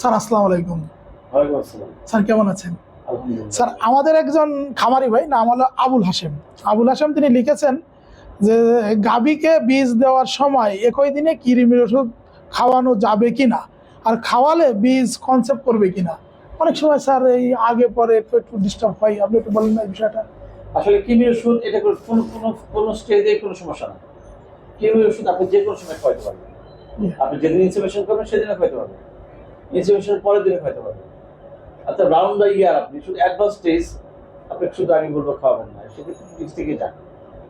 Sir আসসালামু আলাইকুম। Sir কেমন আছেন? স্যার আমাদের একজন খামারি ভাই নাম হলো আবুল হাসেম আবুল হাসেম তিনি লিখেছেন যে গাভীকে বীজ দেওয়ার সময় একই দিনে কৃমির ওষুধ খাওয়ানো যাবে কিনা? আর খাওয়ালে বীজ কনসেপ্ট করবে কিনা? অনেক সময় স্যার এই আগে পরে একটু একটু ডিস্টার্ব হয়। আপনি একটু বলেন না এই বিষয়টা। আসলে কিমি ওষুধ এটা কোনো কোনো কোনো স্টেজে কোনো সমস্যা না। কিমি ওষুধ আপনি যে কোনো সময় খাওয়াতে পারবেন। আপনি যেদিন ইনসুলেশন করবেন সেদিনে খাইতে পারবেন। ইনসুলেশন পরের দিনে খাইতে পারবেন। অর্থাৎ রাউন্ড দ্য ইয়ার আপনি, শুধু অ্যাডভান্স স্টেজ আপনি শুধু আমি বলব খাওয়াবেন না। সেক্ষেত্রে দিক থেকে যান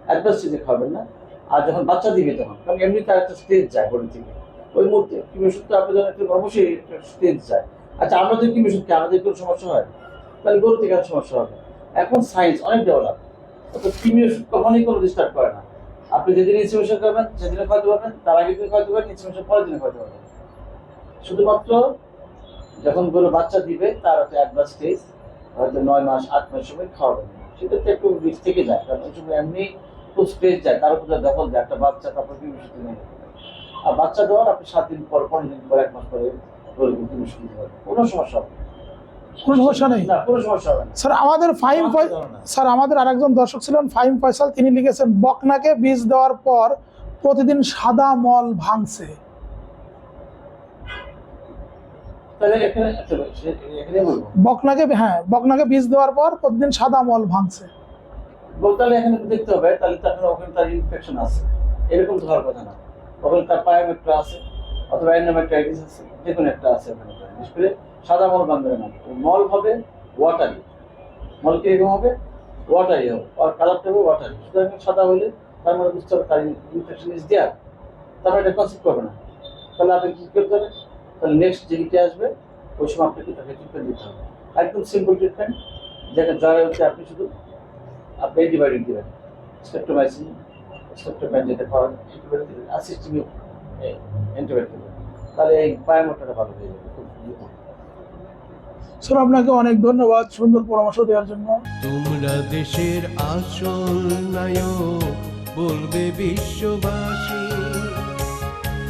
অ্যাডভান্স স্টেজে খাওয়াবেন না। আর যখন বাচ্চা দিবে তখন কারণ এমনি তার একটা স্টেজ যায় বডি থেকে। ওই মুহূর্তে তো আপনি যখন একটা অবশ্যই একটা স্টেজ যায়। আচ্ছা আমরা যদি কিমি ওষুধ খাই, আমাদের কোনো সমস্যা হয় তাহলে গরু থেকে সমস্যা হবে এখন সায়েন্স অনেক ডেভেলপ অর্থাৎ ওষুধ কখনোই কোনো ডিস্টার্ব করে না। আপনি যেদিন ইনসুলেশন করবেন সেদিনে খাওয়াতে পারবেন, তার আগে দিন খাওয়াতে পারবেন ইনসুলেশন পরের দিনে খাওয়াতে পারবেন। শুধুমাত্র যখন গরু বাচ্চা দিবে তার একটা অ্যাডভান্স স্টেজ হয়তো নয় মাস আট মাস সময় খাওয়াবেন। সেক্ষেত্রে একটু রিস্ক থেকে যায় কারণ ওই সময় এমনি খুব স্ট্রেস যায় তার উপর দখল দেয় একটা বাচ্চা তারপর কি ওষুধ নেই। আর বাচ্চা দেওয়ার আপনি সাত দিন পর পনেরো দিন পর এক মাস পরে গরুকে কি ওষুধ দিতে কোনো সমস্যা হবে কোনো সমস্যা নেই। কোনো সমস্যা হবে স্যার আমাদের ফাহিম স্যার আমাদের আরেকজন দর্শক ছিলেন ফাহিম ফয়সাল তিনি লিখেছেন বকনাকে বীজ দেওয়ার পর প্রতিদিন সাদা মল ভাঙছে। বকনাকে হ্যাঁ বকনাকে বীজ দেওয়ার পর প্রতিদিন সাদা মল ভাঙছে। তাহলে এখানে দেখতে হবে তাহলে তার ওখানে তার ইনফেকশন আছে। এরকম তো হওয়ার কথা না। ওখানে তার পায়োমেট্রা আছে অথবা অ্যান্ডোমেট্রাইটিস আছে যে কোনো একটা আছে ওখানে। বিশেষ করে সাদা মল বাঁধবে না মল হবে ওয়াটারি মল কীরকম হবে? ওয়াটারি হবে। আর কালারটা হবে ওয়াটারি সুতরাং সাদা হলে তার মানে বুঝতে হবে তার ইনফেকশন ইজ দেয়ার তারপরে এটা কনসেপ্ট করবে না। তাহলে আপনি কি করতে হবে? তাহলে নেক্সট যেদিকে আসবে ওই সময় আপনাকে তাকে ট্রিটমেন্ট দিতে হবে। একদম সিম্পল ট্রিটমেন্ট যেটা জ্বরে হচ্ছে আপনি শুধু আপনি অ্যান্টিবায়োটিক দেবেন। স্টেপ্টোমাইসিন স্টেপ্টোম্যান যেটা পাওয়া অ্যান্টিবায়োটিক তাহলে এই বায়োমোটারটা ভালো হয়ে যাবে খুব স্যার আপনাকে অনেক ধন্যবাদ সুন্দর পরামর্শ দেওয়ার জন্য। তোমরা দেশের আসল নায়ক বলবে বিশ্ববাসী।